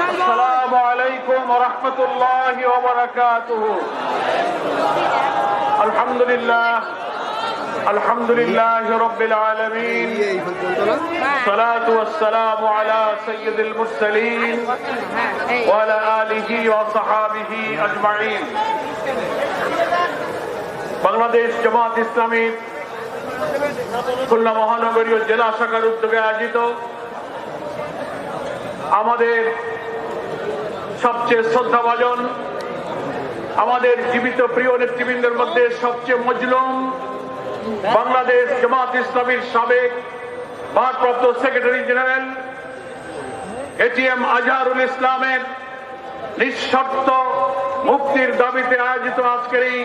السلام عليكم ورحمة الله وبركاته الحمد لله الحمد لله رب العالمين الصلاة والسلام على سيد المرسلين وعلى آله وصحابه أجمعين বাংলাদেশ জামাত ইসলামী খুলনা মহানগরীয় জেলা শাখার উদ্যোগে আয়োজিত আমাদের সবচেয়ে শ্রদ্ধাভাজন, আমাদের জীবিত প্রিয় নেতৃবৃন্দের মধ্যে সবচেয়ে মজলুম বাংলাদেশ জামাত ইসলামীর সাবেক ভারপ্রাপ্ত সেক্রেটারি জেনারেল এটিএম আজহারুল ইসলামের নিঃশর্ত মুক্তির দাবিতে আয়োজিত আজকের এই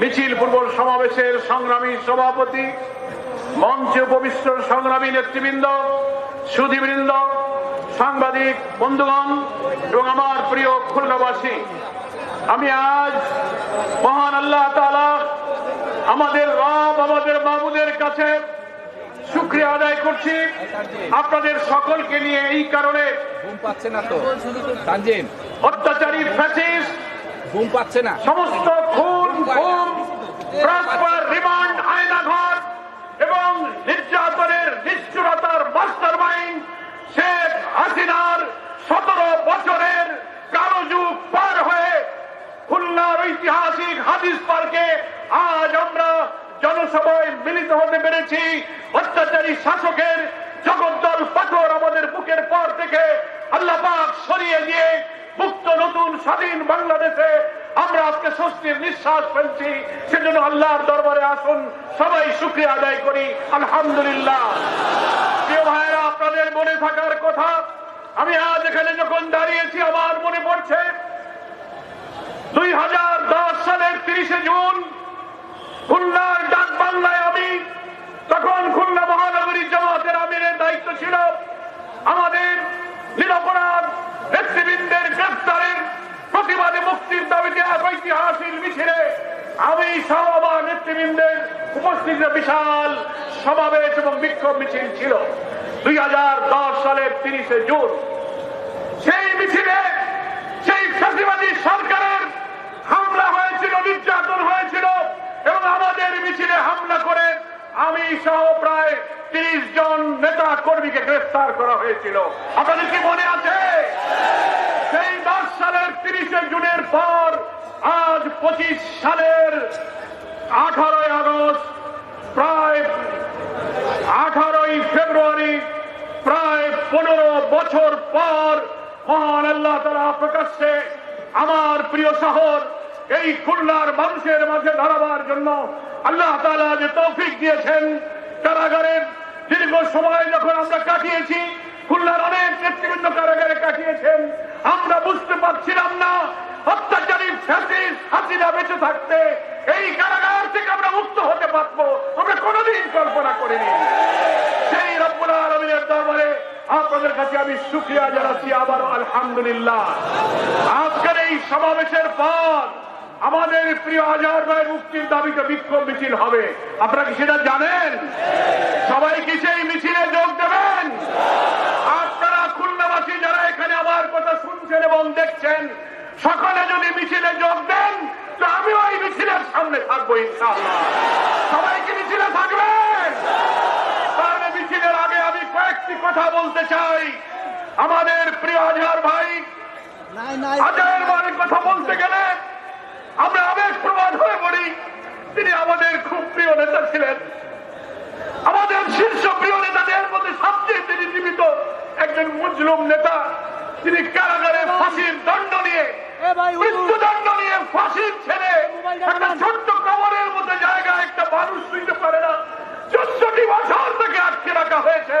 মিছিল পূর্ব সমাবেশের সংগ্রামী সভাপতি, মঞ্চে উপবিষ্ট সংগ্রামী নেতৃবৃন্দ, সুধীবৃন্দ সাংবাদিক বন্ধুগণ এবং আমার প্রিয় খুলনাবাসী আমি আজ মহান আল্লাহ আমাদের রব আমাদের মামুদের কাছে শুক্রিয়া আদায় করছি। আপনাদের সকলকে নিয়ে এই কারণে ঘুম পাচ্ছে না তো। অত্যাচারী ফ্যাসিস্ট ঘুম পাচ্ছে না। সমস্ত খুন খুন ট্রান্সফার রিমান্ড আয়নাঘর এবং নির্যাতনের নিষ্ঠুরতার মাস্টার মাইন্ড শেখ হাসিনার সতেরো বছরের কালো যুগ পার হয়ে খুলনার ঐতিহাসিক হাদিস পার্কে আজ আমরা জনসভায় মিলিত হতে পেরেছি। অত্যাচারী শাসকের জগদ্দল পাথর আমাদের বুকের পর থেকে আল্লাহ পাক সরিয়ে দিয়ে মুক্ত নতুন স্বাধীন বাংলাদেশে আমরা আজকে স্বস্তির নিঃশ্বাস ফেলছি। সেজন্য আল্লাহর দরবারে আসুন, সবাই শুক্রিয়া আদায় করি। আলহামদুলিল্লাহ। প্রিয় ভাইয়েরা, আপনাদের মনে থাকার কথা আমি আজ এখানে যখন দাঁড়িয়েছি, আমার মনে পড়ছে দুই হাজার দশ সালের তিরিশে জুন, খুলনার ডাক বাংলায় আমি, তখন খুলনা মহানগরী জামাতের আমিরের দায়িত্ব ছিল। আমাদের নিরপরাধ নেতৃবৃন্দের গ্রেফতারের প্রতিবাদে মুক্তির দাবিতে এক ঐতিহাসিক মিছিলে আমি সহ নেতৃবৃন্দের উপস্থিত বিশাল সমাবেশ এবং বিক্ষোভ মিছিল ছিল। দুই হাজার দশ সালের তিরিশে জুন, সেই মিছিলে, সেই ফ্যাসিবাদী সরকারের হামলা হয়েছিল, নির্যাতন হয়েছিল এবং আমাদের মিছিলে হামলা করে আমি সহ প্রায় তিরিশ জন নেতা কর্মীকে গ্রেফতার করা হয়েছিল। আপনাদের কি মনে আছে? সেই দশ সালের তিরিশে জুনের পর আজ পঁচিশ সালের আঠারোই আগস্ট, প্রায় আঠারোই ফেব্রুয়ারি প্রায় পনেরো বছর পর মহান আল্লাহ তারা প্রকাশ্যে আমার প্রিয় শহর এই খুলনার মানুষের মাঝে দাঁড়াবার জন্য আল্লাহ তালা যে তৌফিক দিয়েছেন, কারাগারের দীর্ঘ সময় যখন আমরা কাটিয়েছি, খুলনার অনেক নেতৃবৃন্দ কারাগারে কাটিয়েছেন, আমরা বুঝতে পারছিলাম না অত্যাচারী হাসিনা বেঁচে থাকতে এই কারাগার থেকে আমরা মুক্ত হতে পারব। আমরা কোনোদিন কল্পনা করিনি। সেই রব্বুল আলমিনের দরবারে আপনাদের কাছে আমি শুক্রিয়া জানাচ্ছি। আবার আলহামদুলিল্লাহ। আজকের এই সমাবেশের পর আমাদের প্রিয় আজহার ভাইয়ের মুক্তির দাবিতে বিক্ষোভ মিছিল হবে। আপনারা কি সেটা জানেন? সবাই কি সেই মিছিলে যোগ দেবেন? আপনারা খুলনাবাসী যারা এখানে আমার কথা শুনছেন এবং দেখছেন, সকলে যদি মিছিলে যোগ দেন তো আমি ওই মিছিলের সামনে থাকব ইনশাআল্লাহ। সবাই কি মিছিলে থাকবেন? তাহলে মিছিলের আগে আমি কয়েকটি কথা বলতে চাই। আমাদের প্রিয় আজহার ভাই আজহার ভাইয়ের কথা বলতে গেলে আমরা আবেগ প্রবাদ হয়ে পড়ি। তিনি আমাদের খুব প্রিয় নেতা ছিলেন। আমাদের শীর্ষ প্রিয় নেতাদের মধ্যে সবচেয়ে তিনি জীবিত একজন মুসলিম নেতা। তিনি কারাগারে ফাঁসির দণ্ড নিয়ে। মৃত্যুদণ্ড ফাঁসির ছেড়ে একটা ছোট্ট কবরের মধ্যে জায়গা একটা মানুষ শুইতে পারে না। চোদ্দটি বছর থেকে আটকে রাখা হয়েছে।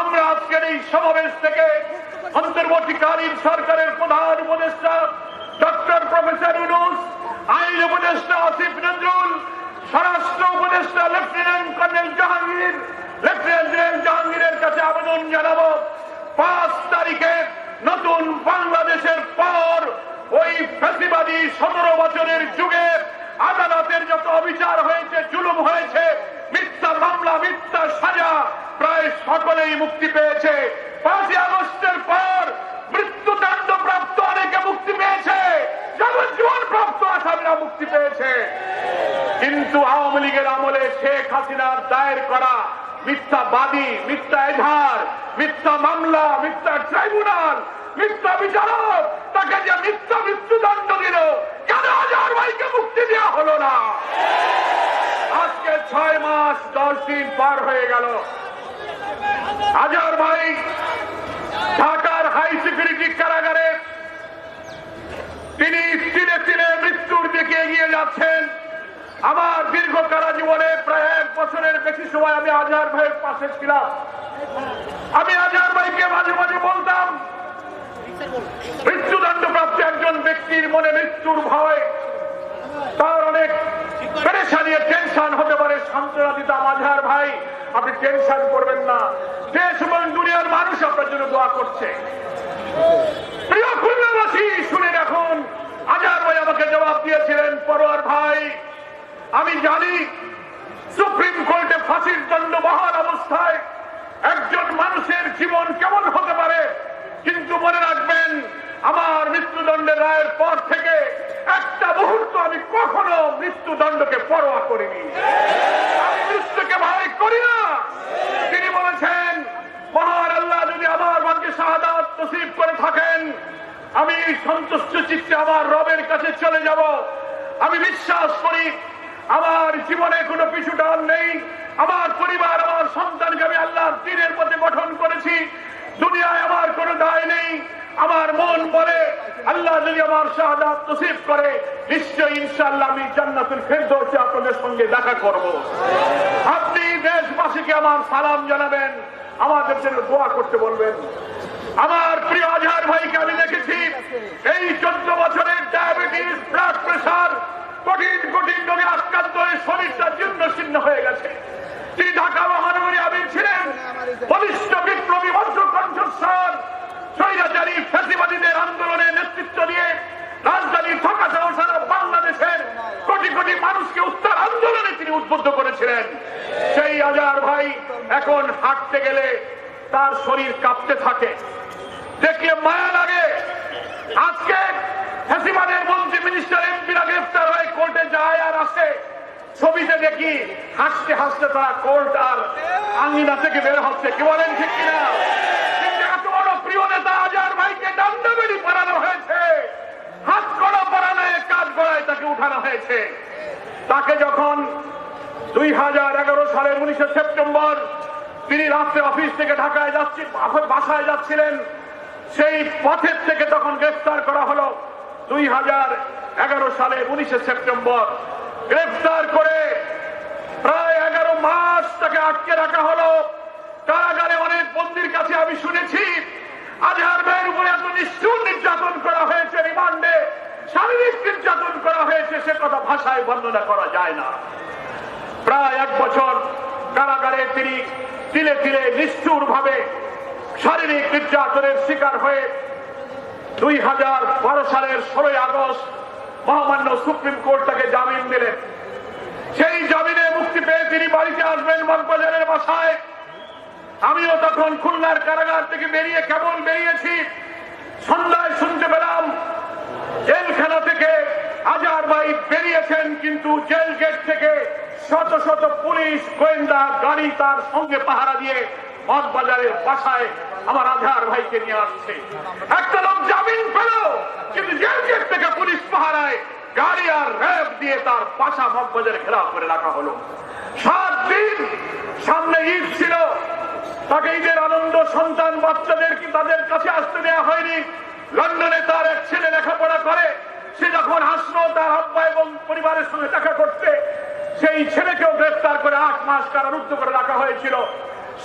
আমরা আজকের এই সমাবেশ থেকে অন্তর্বর্তীকালীন সরকারের প্রধান উপদেষ্টা ডক্টর প্রফেসর ইউনুস আইন উপদেষ্টা আসিফ নজরুল স্বরাষ্ট্র উপদেষ্টা lieutenant colonel Jahangir lieutenant general জাহাঙ্গীরের কাছে আবেদন জানাব। পাঁচ তারিখে নতুন বাংলাদেশের পর ওই ফেসিবাদী সতেরো বছরের যুগে আদালতের যত অবিচার হয়েছে, জুলুম হয়েছে, মিথ্যা মামলা, মিথ্যা সাজা প্রায় সকলেই মুক্তি পেয়েছে। পাঁচই আগস্টের পর মৃত্যুদণ্ড প্রাপ্ত অনেকে মুক্তি পেয়েছে। যাবজ্জীবন প্রাপ্ত আসামিরা মুক্তি পেয়েছে। কিন্তু আওয়ামী লীগের আমলে শেখ হাসিনার দায়ের করা মিথ্যাবাদী, মিথ্যা এধার মিথ্যা মামলা, মিথ্যা ট্রাইব্যুনাল, মিথ্যা বিচারক তাকে যে মিথ্যা মৃত্যুদণ্ড দিল, কেন হাজার ভাইকে মুক্তি দেওয়া হলো না? আজকে ছয় মাস দশ দিন পার হয়ে গেল। হাজার ভাই ঢাকার হাই সিকিউরিটি কারাগারে তিনি তিনে তিনে মৃত্যুর দিকে এগিয়ে যাচ্ছেন। আমার দীর্ঘ কারা জীবনে প্রায় এক বছরের বেশি সময় আমি আজহার ভাইয়ের পাশে ছিলাম। আমি আজহার ভাইকে মাঝে মাঝে বলতাম একজন ব্যক্তির মনে মৃত্যুর ভয়, তার অনেক টেনশন হতে পারে। সান্ত্বনা দিতাম ভাই, আপনি টেনশন করবেন না। দেশ এবং দুনিয়ার মানুষ আপনার জন্য দোয়া করছে। আমাকে জবাব দিয়েছিলেন, পরোয়ার ভাই, আমি জানি সুপ্রিম কোর্টে ফাঁসির দণ্ড বহাল অবস্থায় একজন মানুষের জীবন কেমন হতে পারে, কিন্তু মনে রাখবেন আমার মৃত্যুদণ্ডের রায়ের পর থেকে একটা মুহূর্ত আমি কখনো মৃত্যুদণ্ডকে পরোয়া করিনি। আমি মৃত্যুকে ভয় করি না। তিনি বলেছেন, মহান আল্লাহ যদি আমার ভাগ্যে শাহাদাত নসিব করে থাকেন, আমি সন্তুষ্ট চিত্তে আমার রবের কাছে চলে যাব। আমি বিশ্বাস করি, আমার জীবনে কোনো পিছু ডাল নেই। আমার পরিবার, আমার সন্তানকে আমি আল্লাহর দিনের পথে গঠন করেছি। দুনিয়ায় আমার কোনো দায় নেই। আমার মন বলে, আল্লাহ যদি আমার শাহাদাত নসিব করে নিশ্চয় ইনশাআল্লাহ আমি জান্নাতুল ফেরদৌসে আপনাদের সঙ্গে দেখা করব। আপনি দেশবাসীকে আমার সালাম জানাবেন, আমাদের জন্য দোয়া করতে বলবেন। আমার প্রিয় আজহার ভাইকে আমি দেখেছি, এই চোদ্দ বছরের ডায়াবেটিস, ব্লাড প্রেশার মানুষকে উত্তর আন্দোলনে তিনি উদ্বুদ্ধ করেছিলেন। সেই আজার ভাই এখন হাঁটতে গেলে তার শরীর কাঁপতে থাকে। দেখলে মায়া লাগে। আজকে ফ্যাসিবাদের মন্ত্রী, মিনিস্টার এমপিরা গ্রেফতার হয়ে, কোর্টে যায় আর আসে। ছবিতে দেখি হাসতে হাসতে তারা কোর্ট আর আঙ্গিনা থেকে বের হচ্ছে। কি বলেন ঠিক কিনা? এত বড় প্রিয় নেতা আজার ভাইকে ডান্ডাবেড়ি পড়ানো হয়েছে। হাত করা পড়ানো কাজ করায় তাকে উঠানো হয়েছে। তাকে যখন দুই হাজার এগারো সালের উনিশে সেপ্টেম্বর তিনি রাত্রে অফিস থেকে ঢাকায় যাচ্ছি বাসায় যাচ্ছিলেন, সেই পথের থেকে তখন গ্রেফতার করা হলো। দুই হাজার এগারো সালের উনিশে সেপ্টেম্বর গ্রেফতার করে প্রায় এগারো মাস তাকে আটকে রাখা হলো। কারাগারে অনেক বন্দির কাছে আমি শুনেছি, আজহার ভাইয়ের উপরে এত নিষ্ঠুর নির্যাতন করা হয়েছে রিমান্ডে। শারীরিক নির্যাতন করা হয়েছে, সে কথা ভাষায় বর্ণনা করা যায় না। প্রায় এক বছর কারাগারে তিনি তিলে তিলে নিষ্ঠুর ভাবে শারীরিক নির্যাতনের শিকার হয়ে দুই হাজার বারো সালের ষোলোই আগস্ট মহামান্য সুপ্রিম কোর্ট তাকে জামিন দিলেন। সেই জামিনে মুক্তি পেয়ে তিনি বাড়িতে আসবেন মগবাজারের বাসায়। আমিও তখন খুলনার কারাগার থেকে বেরিয়ে কেমন বেরিয়েছি। সন্ধ্যায় শুনতে পেলাম জেলখানা থেকে আজার ভাই বেরিয়েছেন কিন্তু জেল গেট থেকে শত শত পুলিশ, গোয়েন্দা গাড়ি তার সঙ্গে পাহারা দিয়ে বাসায় আমার আধার ভাইকে নিয়ে আসছে। একটা লোক জামিন পেল, কিন্তু জেল গেট থেকে পুলিশ পাহারায় গাড়ি আর র্যাব দিয়ে তার বাসা মগবাজারে ঘেরাও করে রাখা হলো। সাত দিন সামনে ঈদ ছিল, তাকে ঈদের আনন্দ, সন্তান, বাচ্চাদের কি তাদের কাছে আসতে দেওয়া হয়নি? লন্ডনে তার এক ছেলে লেখাপড়া করে, সে যখন আসলো তার আব্বা এবং পরিবারের সঙ্গে দেখা করতে, সেই ছেলেকেও গ্রেফতার করে আট মাস কারারুদ্ধ করে রাখা হয়েছিল।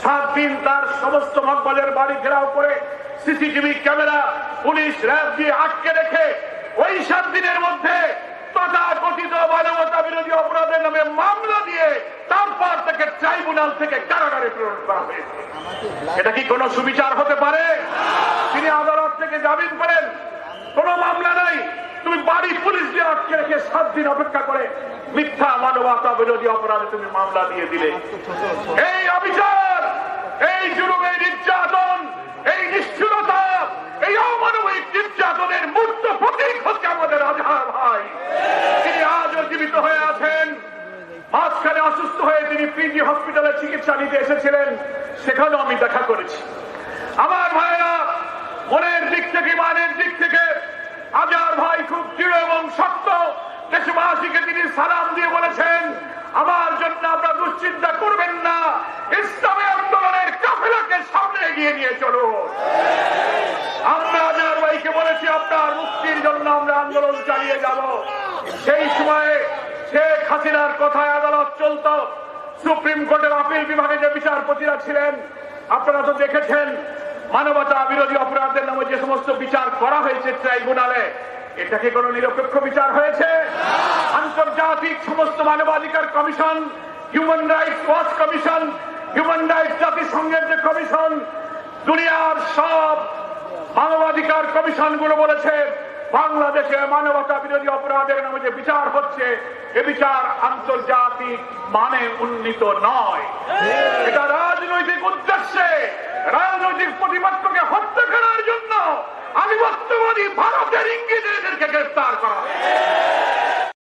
সাত দিন তার সমস্ত মকবলের বাড়ি ঘেরাও করে সিসিটিভি ক্যামেরা, পুলিশ, র্যাব দিয়ে আটকে রেখে ওই সাত দিনের মধ্যে তথাকথিত মানবতা বিরোধী অপরাধের নামে মামলা দিয়ে তাকে ট্রাইব্যুনাল থেকে কারাগারে প্রেরণ করা হয়েছে। এটা কি কোনো সুবিচার হতে পারে? তিনি আদালত থেকে জামিন করেন। কোন মামলা নাই। তুমি বাড়ি পুলিশ দিয়ে আটকে রেখে সাত দিন অপেক্ষা করে মিথ্যা মানবতা বিরোধী অপরাধে তুমি মামলা দিয়ে দিলে এই জুলুমের নির্যাতন এই নিষ্ঠুরতা এই অমানবিক নির্যাতনের মূর্ত প্রতীক হচ্ছে আমাদের আজহার ভাই তিনি আজও জীবিত হয়ে আছেন মাঝখানে অসুস্থ হয়ে তিনি পিজি নিতে এসেছিলেন, সেখানেও আমি দেখা করেছি। আমার ভাইরা, মনের দিক থেকে, মানের দিক থেকে, আজার ভাই খুব দৃঢ় এবং শক্ত। দেশবাসীকে তিনি সালাম দিয়ে বলেছেন, আমার জন্য আপনারা দুশ্চিন্তা করবেন না। ইসলামী আন্দোলনের কাফেলাকে সামনে এগিয়ে নিয়ে চলো আমরা আজার ভাইকে বলেছি, আপনার মুক্তির জন্য আমরা আন্দোলন চালিয়ে যাব। সেই সময়ে শেখ হাসিনার কথায় আদালত চলত। সুপ্রিম কোর্টের আপিল বিভাগে যে বিচারপতিরা ছিলেন, আপনারা তো দেখেছেন, মানবতা বিরোধী অপরাধের নামে যে সমস্ত বিচার করা হয়েছে ট্রাইব্যুনালে, এটা কি কোনো নিরপেক্ষ বিচার হয়েছে? আন্তর্জাতিক সমস্ত মানবাধিকার commission human rights watch commission human rights জাতিসংঘের যে কমিশন, দুনিয়ার সব মানবাধিকার কমিশনগুলো বলেছে বাংলাদেশে মানবতা বিরোধী অপরাধের নামে যে বিচার হচ্ছে, এ বিচার আন্তর্জাতিক মানে উন্নীত নয় এটা রাজনৈতিক উদ্দেশ্যে, রাজনৈতিক প্রতিপক্ষকে হত্যা করার জন্য আধিপত্যবাদী ভারতের ইঙ্গিতে গ্রেফতার করা।